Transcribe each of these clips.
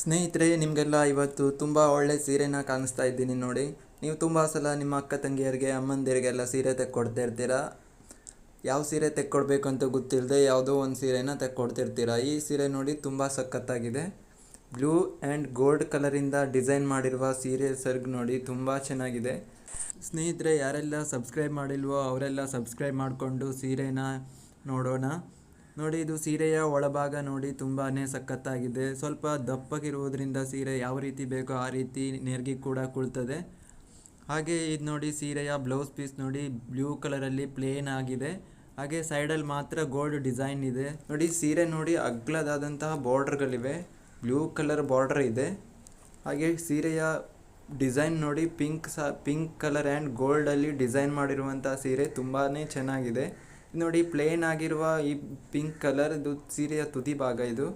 ಸ್ನೇಹಿತರೆ, ನಿಮಗೆಲ್ಲ ಇವತ್ತು ತುಂಬ ಒಳ್ಳೆ ಸೀರೆನ ಕಾಣಿಸ್ತಾ ಇದ್ದೀನಿ ನೋಡಿ. ನೀವು ತುಂಬ ಸಲ ನಿಮ್ಮ ಅಕ್ಕ ತಂಗಿಯರಿಗೆ, ಅಮ್ಮಂದಿರಿಗೆಲ್ಲ ಸೀರೆ ತೆಕ್ಕೊಡ್ತಾ ಇರ್ತೀರಾ? ಯಾವ ಸೀರೆ ತೆಕ್ಕೊಡ್ಬೇಕು ಅಂತ ಗೊತ್ತಿಲ್ಲದೆ ಯಾವುದೋ ಒಂದು ಸೀರೆನ ತೆಕ್ಕೊಡ್ತಿರ್ತೀರ? ಈ ಸೀರೆ ನೋಡಿ ತುಂಬ ಸಖತ್ತಾಗಿದೆ. ಬ್ಲೂ ಆ್ಯಂಡ್ ಗೋಲ್ಡ್ ಕಲರಿಂದ ಡಿಸೈನ್ ಮಾಡಿರುವ ಸೀರೆ ಸರ್ಗ್ ನೋಡಿ ತುಂಬ ಚೆನ್ನಾಗಿದೆ. ಸ್ನೇಹಿತರೆ, ಯಾರೆಲ್ಲ ಸಬ್ಸ್ಕ್ರೈಬ್ ಮಾಡಿಲ್ವೋ ಅವರೆಲ್ಲ ಸಬ್ಸ್ಕ್ರೈಬ್ ಮಾಡಿಕೊಂಡು ಸೀರೆನ ನೋಡೋಣ. ನೋಡಿ, ಇದು ಸೀರೆಯ ಒಳಭಾಗ ನೋಡಿ ತುಂಬಾ ಸಖತ್ತಾಗಿದೆ. ಸ್ವಲ್ಪ ದಪ್ಪಗಿರುವುದರಿಂದ ಸೀರೆ ಯಾವ ರೀತಿ ಬೇಕೋ ಆ ರೀತಿ ನೆರಗಿ ಕೂಡ ಕುಳ್ತದೆ. ಹಾಗೆ ಇದು ನೋಡಿ, ಸೀರೆಯ ಬ್ಲೌಸ್ ಪೀಸ್ ನೋಡಿ, ಬ್ಲೂ ಕಲರಲ್ಲಿ ಪ್ಲೇನ್ ಆಗಿದೆ. ಹಾಗೆ ಸೈಡಲ್ಲಿ ಮಾತ್ರ ಗೋಲ್ಡ್ ಡಿಸೈನ್ ಇದೆ. ನೋಡಿ, ಸೀರೆ ನೋಡಿ ಅಗ್ಲದಾದಂತಹ ಬಾರ್ಡರ್ಗಳಿವೆ. ಬ್ಲೂ ಕಲರ್ ಬಾರ್ಡರ್ ಇದೆ. ಹಾಗೆ ಸೀರೆಯ ಡಿಸೈನ್ ನೋಡಿ, ಪಿಂಕ್ ಸಹ ಪಿಂಕ್ ಕಲರ್ ಆ್ಯಂಡ್ ಗೋಲ್ಡಲ್ಲಿ ಡಿಸೈನ್ ಮಾಡಿರುವಂಥ ಸೀರೆ ತುಂಬಾ ಚೆನ್ನಾಗಿದೆ. ನೋಡಿ, ಪ್ಲೇನ್ ಆಗಿರುವ ಈ ಪಿಂಕ್ ಕಲರ್ ಇದು ಸೀರೆಯ ತುದಿ ಭಾಗ ಇದು.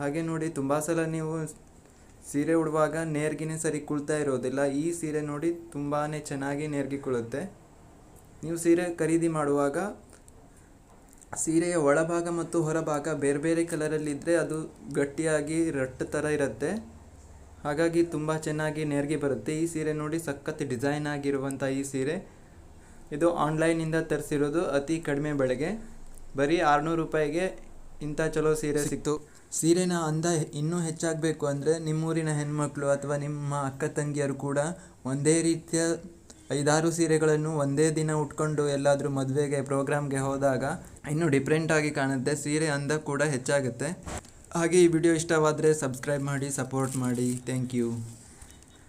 ಹಾಗೆ ನೋಡಿ, ತುಂಬ ಸಲ ನೀವು ಸೀರೆ ಉಡುವಾಗ ನೇರ್ಗಿನೇ ಸರಿ ಕುಳ್ತಾ ಇರೋದಿಲ್ಲ. ಈ ಸೀರೆ ನೋಡಿ ತುಂಬಾ ಚೆನ್ನಾಗಿ ನೇರ್ಗಿ ಕುಳುತ್ತೆ ನೀವು ಸೀರೆ ಖರೀದಿ ಮಾಡುವಾಗ ಸೀರೆಯ ಒಳಭಾಗ ಮತ್ತು ಹೊರಭಾಗ ಬೇರೆ ಬೇರೆ ಕಲರಲ್ಲಿದ್ದರೆ ಅದು ಗಟ್ಟಿಯಾಗಿ ರಟ್ಟು ಥರ ಇರುತ್ತೆ. ಹಾಗಾಗಿ ತುಂಬ ಚೆನ್ನಾಗಿ ನೇರ್ಗೆ ಬರುತ್ತೆ. ಈ ಸೀರೆ ನೋಡಿ ಸಖತ್ ಡಿಸೈನ್ ಆಗಿರುವಂಥ ಈ ಸೀರೆ. ಇದು ಆನ್ಲೈನಿಂದ ತರಿಸಿರೋದು ಅತಿ ಕಡಿಮೆ ಬೆಳೆಗೆ ಬರೀ ಆರುನೂರು ರೂಪಾಯಿಗೆ ಇಂಥ ಚಲೋ ಸೀರೆ ಸಿಕ್ತು. ಸೀರೆನ ಅಂದ ಇನ್ನೂ ಹೆಚ್ಚಾಗಬೇಕು ಅಂದರೆ ನಿಮ್ಮೂರಿನ ಹೆಣ್ಮಕ್ಳು ಅಥವಾ ನಿಮ್ಮ ಅಕ್ಕ ತಂಗಿಯರು ಕೂಡ ಒಂದೇ ರೀತಿಯ ಐದಾರು ಸೀರೆಗಳನ್ನು ಒಂದೇ ದಿನ ಉಟ್ಕೊಂಡು ಎಲ್ಲಾದರೂ ಮದುವೆಗೆ ಪ್ರೋಗ್ರಾಮ್ಗೆ ಹೋದಾಗ ಇನ್ನೂ ಡಿಫ್ರೆಂಟಾಗಿ ಕಾಣುತ್ತೆ. ಸೀರೆ ಅಂದ ಕೂಡ ಹೆಚ್ಚಾಗುತ್ತೆ. ಹಾಗೆ ಈ ವಿಡಿಯೋ ಇಷ್ಟವಾದರೆ ಸಬ್ಸ್ಕ್ರೈಬ್ ಮಾಡಿ ಸಪೋರ್ಟ್ ಮಾಡಿ. Thank you